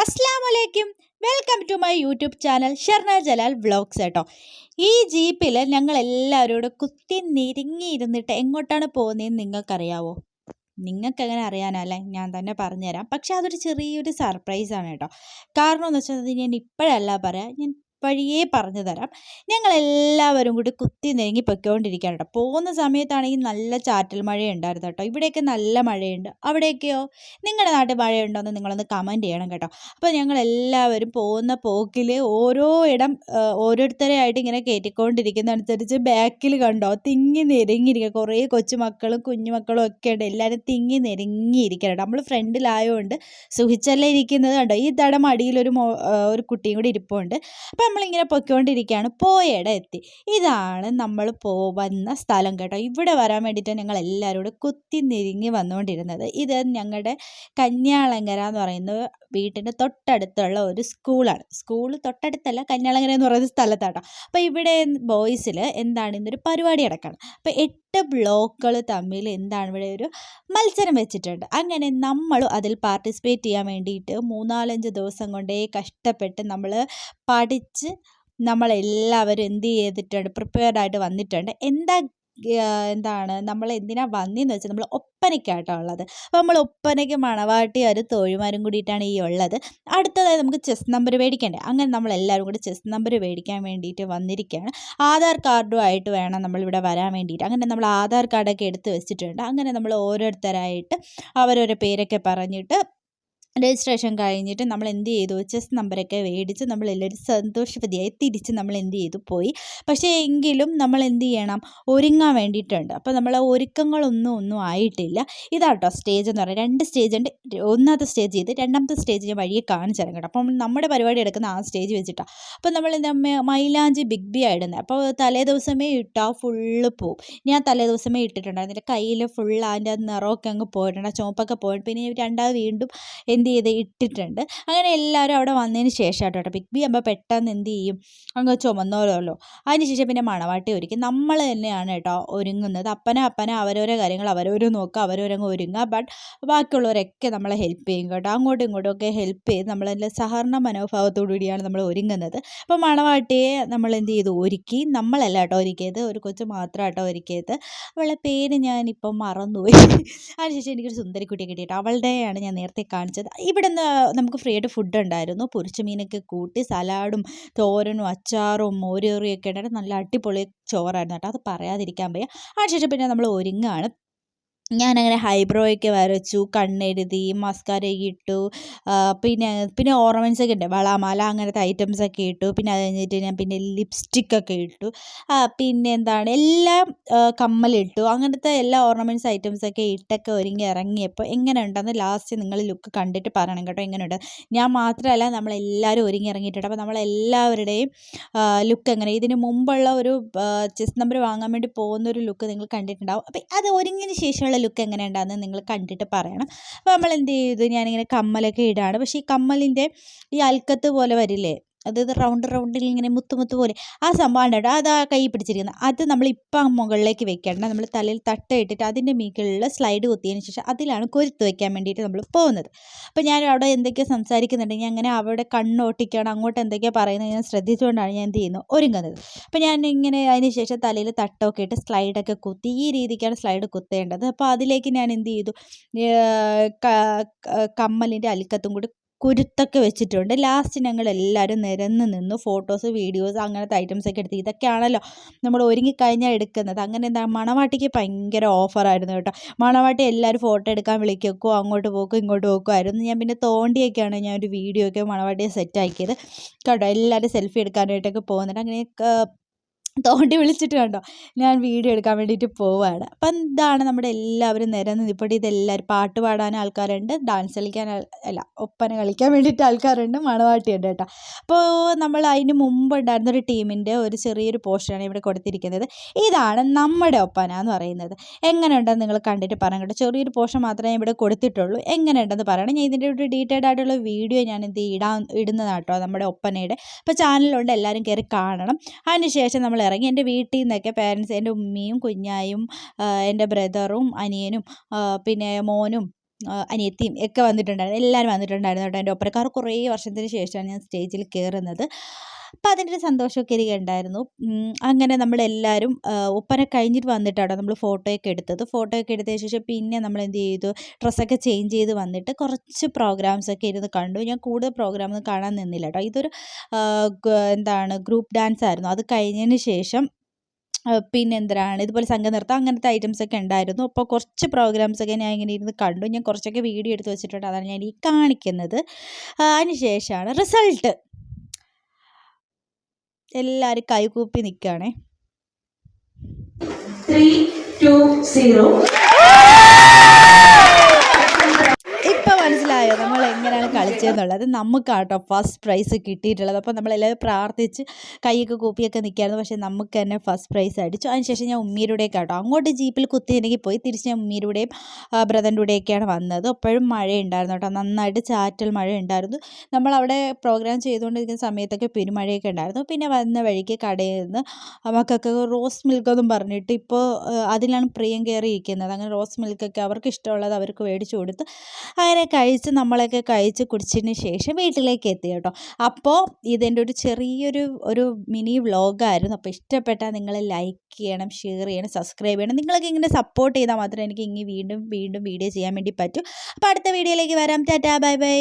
അസ്സാം welcome to my YouTube channel Sharna Jalal vlogs കേട്ടോ. ഈ ജീപ്പിൽ ഞങ്ങൾ എല്ലാവരും കൂടെ കുത്തി നിരുങ്ങിയിരുന്നിട്ട് എങ്ങോട്ടാണ് പോകുന്നതെന്ന് നിങ്ങൾക്കറിയാവോ? നിങ്ങൾക്ക് എങ്ങനെ അറിയാനല്ലേ? ഞാൻ തന്നെ പറഞ്ഞുതരാം. പക്ഷെ അതൊരു ചെറിയൊരു സർപ്രൈസാണ് കേട്ടോ. കാരണം എന്ന് വെച്ചാൽ ഞാൻ ഇപ്പോഴല്ല പറയാം. ഞാൻ വഴിയേ പറഞ്ഞു തരാം. ഞങ്ങളെല്ലാവരും കൂടി കുത്തി നെരുങ്ങി പൊയ്ക്കൊണ്ടിരിക്കുകയാണ് കേട്ടോ പോകുന്ന സമയത്താണെങ്കിൽ നല്ല ചാറ്റൽ മഴ ഉണ്ടായിരുന്നു കേട്ടോ ഇവിടെയൊക്കെ നല്ല മഴയുണ്ട്. അവിടെയൊക്കെയോ? നിങ്ങളുടെ നാട്ടിൽ മഴയുണ്ടോ എന്ന് നിങ്ങളൊന്ന് കമന്റ് ചെയ്യണം കേട്ടോ. അപ്പോൾ ഞങ്ങളെല്ലാവരും പോകുന്ന പോക്കിൽ ഓരോ ഇടം ഓരോരുത്തരെ ആയിട്ട് ഇങ്ങനെ കയറ്റിക്കൊണ്ടിരിക്കുന്നതനുസരിച്ച് ബാക്കിൽ കണ്ടോ? തിങ്ങി നെരുങ്ങിയിരിക്കുക. കുറേ കൊച്ചുമക്കളും കുഞ്ഞുമക്കളും ഒക്കെ ഉണ്ട്. എല്ലാവരും തിങ്ങി നെരുങ്ങിയിരിക്കണം നമ്മൾ ഫ്രണ്ടിലായതുകൊണ്ട് സുഹിച്ചല്ലേ ഇരിക്കുന്നത് കണ്ടോ? ഈ തടം അടിയിലൊരു ഒരു കുട്ടിയും കൂടി ഇരിപ്പുണ്ട്. അപ്പോൾ നമ്മളിങ്ങനെ പൊയ്ക്കൊണ്ടിരിക്കുകയാണ് പോയയിടം എത്തി ഇതാണ് നമ്മൾ പോ വന്ന സ്ഥലം കേട്ടോ. ഇവിടെ വരാൻ വേണ്ടിയിട്ട് ഞങ്ങൾ എല്ലാവരും കൂടെ കുത്തി നിരിങ്ങി വന്നുകൊണ്ടിരുന്നത്. ഇത് ഞങ്ങളുടെ കന്യാളങ്കര എന്ന് പറയുന്ന വീട്ടിന്റെ തൊട്ടടുത്തുള്ള ഒരു സ്കൂളാണ്. സ്കൂൾ തൊട്ടടുത്തല്ല കന്യാളങ്കര എന്ന് പറയുന്ന സ്ഥലത്താട്ടോ. അപ്പോൾ ഇവിടെ ബോയ്സിൽ എന്താണ് ഇന്നൊരു പരിപാടി നടക്കണം. അപ്പോൾ എട്ട് ബ്ലോക്കുകൾ തമ്മിൽ എന്താണ് ഇവിടെ ഒരു മത്സരം വെച്ചിട്ടുണ്ട്. അങ്ങനെ നമ്മളും അതിൽ പാർട്ടിസിപ്പേറ്റ് ചെയ്യാൻ വേണ്ടിയിട്ട് മൂന്നാലഞ്ച് ദിവസം കൊണ്ടേ കഷ്ടപ്പെട്ട് നമ്മൾ പഠിച്ച് നമ്മളെല്ലാവരും എന്ത് ചെയ്തിട്ടുണ്ട് പ്രിപ്പയർഡ് ആയിട്ട് വന്നിട്ടുണ്ട്. എന്താ എന്താണ് നമ്മൾ എന്തിനാ വന്നതെന്ന് വെച്ചാൽ നമ്മൾ ഒപ്പനയ്ക്കായിട്ടാണ് ഉള്ളത്. അപ്പോൾ നമ്മൾ ഒപ്പനയ്ക്ക് മണവാട്ടി ഒരു തോഴിമാരും കൂടിയിട്ടാണ് ഈ ഉള്ളത്. അടുത്തതായി നമുക്ക് ചെസ് നമ്പർ മേടിക്കണ്ടേ? അങ്ങനെ നമ്മൾ എല്ലാവരും കൂടി ചെസ് നമ്പർ മേടിക്കാൻ വേണ്ടിയിട്ട് വന്നിരിക്കുകയാണ്. ആധാർ കാർഡുമായിട്ട് വേണം നമ്മളിവിടെ വരാൻ വേണ്ടിയിട്ട്. അങ്ങനെ നമ്മൾ ആധാർ കാർഡൊക്കെ എടുത്ത് വെച്ചിട്ടുണ്ട്. അങ്ങനെ നമ്മൾ ഓരോരുത്തരായിട്ട് അവരവരുടെ പേരൊക്കെ പറഞ്ഞിട്ട് രജിസ്ട്രേഷൻ കഴിഞ്ഞിട്ട് നമ്മൾ എന്ത് ചെയ്തു ചെസ് നമ്പറൊക്കെ മേടിച്ച് നമ്മൾ എല്ലാവരും സന്തോഷവതിയായി തിരിച്ച് നമ്മൾ എന്ത് ചെയ്തു പോയി. പക്ഷേ എങ്കിലും നമ്മൾ എന്ത് ചെയ്യണം ഒരുങ്ങാൻ വേണ്ടിയിട്ടുണ്ട്. അപ്പോൾ നമ്മൾ ഒരുക്കങ്ങളൊന്നും ഒന്നും ആയിട്ടില്ല. ഇതാട്ടോ സ്റ്റേജ് എന്ന് പറയുന്നത്. രണ്ട് സ്റ്റേജ് ഉണ്ട്. ഒന്നാമത്തെ സ്റ്റേജ് ചെയ്ത് രണ്ടാമത്തെ സ്റ്റേജ് ഞാൻ വഴിയെ കാണിച്ചു തരാം കേട്ടോ. അപ്പം നമ്മുടെ പരിപാടി എടുക്കുന്ന ആ സ്റ്റേജ് വെച്ചിട്ടാണ് അപ്പോൾ നമ്മൾ മൈലാഞ്ച് ബിഗ് ബി ആയിടുന്നത് അപ്പോൾ തലേ ദിവസമേ ഇട്ടാൽ ഫുള്ള് പോവും. ഞാൻ തലേ ദിവസമേ ഇട്ടിട്ടുണ്ടായിരുന്നു. കയ്യിൽ ഫുള്ള് അതിന്റെ നിറമൊക്കെ അങ്ങ് പോയിട്ടുണ്ട്. ചുവപ്പൊക്കെ പോയിട്ട് പിന്നെ രണ്ടാമത് വീണ്ടും എന്ത് ചെയ്ത് ഇട്ടിട്ടുണ്ട്. അങ്ങനെ എല്ലാവരും അവിടെ വന്നതിന് ശേഷം കേട്ടോ ബിഗ് ബി ആകുമ്പോൾ പെട്ടെന്ന് എന്ത് ചെയ്യും? അങ്ങ് ചുമന്നോലോ അതിന് ശേഷം പിന്നെ മണവാട്ടി ഒരുക്കി. നമ്മൾ തന്നെയാണ് കേട്ടോ ഒരുങ്ങുന്നത്. അപ്പന അപ്പന അവരോരോ കാര്യങ്ങൾ അവരോരോ നോക്കുക അവരോരങ്ങ് ഒരുങ്ങുക. ബട്ട് ബാക്കിയുള്ളവരൊക്കെ നമ്മളെ ഹെൽപ്പ് ചെയ്യും കേട്ടോ. അങ്ങോട്ടും ഇങ്ങോട്ടും ഒക്കെ ഹെൽപ്പ് ചെയ്ത് നമ്മളെല്ലാം സഹകരണ മനോഭാവത്തോടു കൂടിയാണ് നമ്മൾ ഒരുങ്ങുന്നത്. അപ്പോൾ മണവാട്ടിയെ നമ്മൾ എന്ത് ചെയ്തു? ഒരുക്കി. നമ്മളല്ല കേട്ടോ ഒരുക്കിയത്. ഒരു കൊച്ചു മാത്രം കേട്ടോ ഒരുക്കിയത്. അവളുടെ പേര് ഞാനിപ്പം മറന്നുപോയി. അതിനുശേഷം എനിക്കൊരു സുന്ദരിക്കുട്ടിയെ കിട്ടിയിട്ട്. അവളുടെയാണ് ഞാൻ നേരത്തെ കാണിച്ചത്. ഇവിടെ നിന്ന് നമുക്ക് ഫ്രീ ആയിട്ട് ഫുഡ് ഉണ്ടായിരുന്നു. പൊരിച്ച മീനൊക്കെ കൂട്ടി സലാഡും തോരനും അച്ചാറും മോരുകറിയൊക്കെ ഉണ്ടായിട്ട് നല്ല അടിപൊളി ചോറായിരുന്നു കേട്ടോ. അത് പറയാതിരിക്കാൻ വയ്യ. അതിനുശേഷം പിന്നെ നമ്മൾ ഒരുങ്ങാണ്. ഞാനങ്ങനെ ഹൈബ്രോയൊക്കെ വരച്ചു കണ്ണെഴുതി മസ്കാരയൊക്കെ ഇട്ടു പിന്നെ പിന്നെ ഓർണമെന്റ്സ് ഒക്കെ ഉണ്ട് വളമാല അങ്ങനത്തെ ഐറ്റംസ് ഒക്കെ ഇട്ടു. പിന്നെ അത് കഴിഞ്ഞിട്ട് ഞാൻ പിന്നെ ലിപ്സ്റ്റിക് ഒക്കെ ഇട്ടു പിന്നെ എന്താണ് എല്ലാം കമ്മലിട്ടു. അങ്ങനത്തെ എല്ലാ ഓർണമെന്റ്സ് ഐറ്റംസ് ഒക്കെ ഇട്ടൊക്കെ ഒരുങ്ങി ഇറങ്ങിയപ്പോൾ എങ്ങനെ ഉണ്ടെന്ന് ലാസ്റ്റ് നിങ്ങൾ ലുക്ക് കണ്ടിട്ട് പറയണം കേട്ടോ എങ്ങനെ ഉണ്ട്. ഞാൻ മാത്രമല്ല നമ്മളെല്ലാവരും ഒരുങ്ങി ഇറങ്ങിയിട്ടുണ്ട്. അപ്പോൾ നമ്മളെല്ലാവരുടെയും ലുക്ക് എങ്ങനെ? ഇതിന് മുമ്പുള്ള ഒരു ചെസ് നമ്പർ വാങ്ങാൻ വേണ്ടി പോകുന്ന ഒരു ലുക്ക് നിങ്ങൾ കണ്ടിട്ടുണ്ടാവും. അപ്പോൾ അത് ഒരുങ്ങിയതിന് ശേഷമുള്ള ലുക്ക് എങ്ങനെ ഉണ്ടാകുന്നത് നിങ്ങൾ കണ്ടിട്ട് പറയണം. അപ്പോൾ നമ്മൾ എന്ത് ചെയ്തു? ഞാനിങ്ങനെ കമ്മലൊക്കെ ഇടാണ്. പക്ഷേ ഈ കമ്മലിന്റെ ഈ അൽക്കത്ത് പോലെ വരില്ലേ? അതായത് റൗണ്ട് റൗണ്ടിൽ ഇങ്ങനെ മുത്തു മുത്തു പോലെ. ആ സംഭവം ഉണ്ട് കേട്ടോ അത് ആ കൈ പിടിച്ചിരിക്കുന്നത് അത് നമ്മൾ ഇപ്പം മുകളിലേക്ക് വെക്കേണ്ട നമ്മൾ തലയിൽ തട്ട ഇട്ടിട്ട് അതിന്റെ മുകളിൽ സ്ലൈഡ് കുത്തിയതിന് ശേഷം അതിലാണ് കൊരുത്ത് വെക്കാൻ വേണ്ടിയിട്ട് നമ്മൾ പോകുന്നത്. അപ്പോൾ ഞാൻ അവിടെ എന്തൊക്കെയോ സംസാരിക്കുന്നുണ്ടെങ്കിൽ അങ്ങനെ അവിടെ കണ്ണോട്ടിക്കണം. അങ്ങോട്ട് എന്തൊക്കെയോ പറയുന്നത് ഞാൻ ശ്രദ്ധിച്ചുകൊണ്ടാണ് ഞാൻ എന്ത് ചെയ്യുന്നത്? ഒരുങ്ങുന്നത്. അപ്പോൾ ഞാൻ ഇങ്ങനെ അതിന് ശേഷം തലയിൽ തട്ടമൊക്കെ ഇട്ട് സ്ലൈഡൊക്കെ കുത്തി ഈ രീതിക്കാണ് സ്ലൈഡ് കുത്തേണ്ടത്. അപ്പോൾ അതിലേക്ക് ഞാൻ എന്ത് ചെയ്തു? കമ്മലിന്റെ അലിക്കത്തും കൂടി കുരുത്തൊക്കെ വെച്ചിട്ടുണ്ട്. ലാസ്റ്റ് ഞങ്ങൾ എല്ലാവരും നിരന്ന് നിന്ന് ഫോട്ടോസ് വീഡിയോസ് അങ്ങനത്തെ ഐറ്റംസ് ഒക്കെ എടുത്ത്. ഇതൊക്കെയാണല്ലോ നമ്മൾ ഒരുങ്ങിക്കഴിഞ്ഞാൽ എടുക്കുന്നത്. അങ്ങനെ എന്താ മണവാട്ടിക്ക് ഭയങ്കര ഓഫറായിരുന്നു കേട്ടോ. മണവാട്ടി എല്ലാവരും ഫോട്ടോ എടുക്കാൻ വിളിക്കോ അങ്ങോട്ട് പോക്കും ഇങ്ങോട്ട് പോക്കുമായിരുന്നു ഞാൻ പിന്നെ തോണ്ടിയൊക്കെയാണ് ഞാൻ ഒരു വീഡിയോ ഒക്കെ മണവാട്ടിയെ സെറ്റാക്കിയത് കേട്ടോ എല്ലാവരും സെൽഫി എടുക്കാനായിട്ടൊക്കെ പോകുന്നുണ്ട് അങ്ങനെ തോണ്ടി വിളിച്ചിട്ട് കണ്ടോ? ഞാൻ വീഡിയോ എടുക്കാൻ വേണ്ടിയിട്ട് പോവുകയാണ് അപ്പം എന്താണ് നമ്മുടെ എല്ലാവരും നിരന്ന് ഇപ്പോൾ ഇതെല്ലാവരും പാട്ട് പാടാൻ ആൾക്കാരുണ്ട്. ഡാൻസ് കളിക്കാൻ അല്ല ഒപ്പന കളിക്കാൻ വേണ്ടിയിട്ട് ആൾക്കാരുണ്ട്. മണവാട്ടിയുണ്ട് കേട്ടോ. അപ്പോൾ നമ്മൾ അതിന് മുമ്പ് ഉണ്ടായിരുന്ന ഒരു ടീമിന്റെ ഒരു ചെറിയൊരു പോസ്റ്ററാണ് ഇവിടെ കൊടുത്തിരിക്കുന്നത്. ഇതാണ് നമ്മുടെ ഒപ്പന എന്ന് പറയുന്നത്. എങ്ങനെയുണ്ടെന്ന് നിങ്ങൾ കണ്ടിട്ട് പറയാം കേട്ടോ. ചെറിയൊരു പോഷൻ മാത്രമേ ഇവിടെ കൊടുത്തിട്ടുള്ളൂ. എങ്ങനെയുണ്ടെന്ന് പറയണം. ഞാൻ ഇതിന്റെ ഒരു ഡീറ്റെയിൽഡ് ആയിട്ടുള്ള വീഡിയോ ഞാൻ ഇത് ഇടാൻ ഇടുന്നതാട്ടോ നമ്മുടെ ഒപ്പനയുടെ. അപ്പോൾ ചാനലുണ്ട് എല്ലാവരും കയറി കാണണം. അതിനുശേഷം നമ്മൾ ഇറങ്ങി എന്റെ വീട്ടിൽ നിന്നൊക്കെ പേരൻസ് എന്റെ ഉമ്മയും കുഞ്ഞായും എന്റെ ബ്രദറും അനിയനും പിന്നെ മോനും അനിയത്തിയും ഒക്കെ വന്നിട്ടുണ്ടായിരുന്നു. എല്ലാവരും വന്നിട്ടുണ്ടായിരുന്നു കേട്ടോ എന്റെ ഒപ്പരക്കാർ കുറേ വർഷത്തിന് ശേഷമാണ് ഞാൻ സ്റ്റേജിൽ കയറുന്നത് അപ്പം അതിന്റെ സന്തോഷമൊക്കെ എനിക്ക് ഉണ്ടായിരുന്നു. അങ്ങനെ നമ്മളെല്ലാവരും ഒപ്പനെ കഴിഞ്ഞിട്ട് വന്നിട്ടാണ് നമ്മൾ ഫോട്ടോയൊക്കെ എടുത്തത്. ഫോട്ടോയൊക്കെ എടുത്തതിന് ശേഷം പിന്നെ നമ്മൾ എന്ത് ചെയ്തു? ഡ്രസ്സൊക്കെ ചേഞ്ച് ചെയ്ത് വന്നിട്ട് കുറച്ച് പ്രോഗ്രാംസ് ഒക്കെ ഇരുന്ന് കണ്ടു. ഞാൻ കൂടുതൽ പ്രോഗ്രാം ഒന്നും കാണാൻ നിന്നില്ല കേട്ടോ. ഇതൊരു എന്താണ് ഗ്രൂപ്പ് ഡാൻസ് ആയിരുന്നു. അത് കഴിഞ്ഞതിന് ശേഷം പിന്നെ എന്തിനാണ് ഇതുപോലെ സംഘനൃത്തം അങ്ങനത്തെ ഐറ്റംസ് ഒക്കെ ഉണ്ടായിരുന്നു. അപ്പോൾ കുറച്ച് പ്രോഗ്രാംസ് ഒക്കെ ഞാൻ ഇങ്ങനെ ഇരുന്ന് കണ്ടു. ഞാൻ കുറച്ചൊക്കെ വീഡിയോ എടുത്ത് വെച്ചിട്ടുണ്ട്. അതാണ് ഞാൻ ഈ കാണിക്കുന്നത്. അതിനുശേഷമാണ് അതിന് ശേഷമാണ് റിസൾട്ട് എല്ലാവരും കൈകൂപ്പി നിൽക്കുകയാണേ ത്രീ ടു zero. എങ്ങനെയാണ് കളിച്ചതെന്നുള്ളത്. നമുക്കാട്ടോ ഫസ്റ്റ് പ്രൈസ് കിട്ടിയിട്ടുള്ളത്. അപ്പോൾ നമ്മളെല്ലാവരും പ്രാർത്ഥിച്ച് കൈയൊക്കെ കൂപ്പിയൊക്കെ നിൽക്കായിരുന്നു പക്ഷേ നമുക്ക് തന്നെ ഫസ്റ്റ് പ്രൈസ് അടിച്ചു. അതിനുശേഷം ഞാൻ ഉമ്മീരുടെ കേട്ടോ അങ്ങോട്ട് ജീപ്പിൽ കുത്തി എനിക്ക് പോയി. തിരിച്ച് ഞാൻ ഉമ്മീരുടെയും ബ്രദറിന്റെ കൂടെയൊക്കെയാണ് വന്നത്. അപ്പോഴും മഴയുണ്ടായിരുന്നു കേട്ടോ. നന്നായിട്ട് ചാറ്റൽ മഴ ഉണ്ടായിരുന്നു നമ്മളവിടെ പ്രോഗ്രാം ചെയ്തുകൊണ്ടിരിക്കുന്ന സമയത്തൊക്കെ പെരുമഴയൊക്കെ ഉണ്ടായിരുന്നു. പിന്നെ വന്ന വഴിക്ക് കടയിൽ നിന്ന് മക്കൾക്ക് റോസ് മിൽക്ക് എന്നും പറഞ്ഞിട്ട് ഇപ്പോൾ അതിലാണ് പ്രിയം കയറിയിരിക്കുന്നത്. അങ്ങനെ റോസ് മിൽക്കൊക്കെ അവർക്ക് ഇഷ്ടമുള്ളത് അവർക്ക് മേടിച്ചു കൊടുത്ത് അങ്ങനെ കഴിച്ച് നമ്മളൊക്കെ കഴിച്ച് കുടിച്ചതിന് ശേഷം വീട്ടിലേക്ക് എത്തി കേട്ടോ. അപ്പോൾ ഇതെന്റെ ഒരു ചെറിയൊരു ഒരു മിനി വ്ളോഗായിരുന്നു അപ്പോൾ ഇഷ്ടപ്പെട്ടാൽ നിങ്ങൾ ലൈക്ക് ചെയ്യണം ഷെയർ ചെയ്യണം സബ്സ്ക്രൈബ് ചെയ്യണം. നിങ്ങളൊക്കെ ഇങ്ങനെ സപ്പോർട്ട് ചെയ്താൽ മാത്രമേ എനിക്ക് ഇനി വീണ്ടും വീണ്ടും വീഡിയോ ചെയ്യാൻ വേണ്ടി പറ്റൂ. അപ്പോൾ അടുത്ത വീഡിയോയിലേക്ക് വരാം. Tata bye bye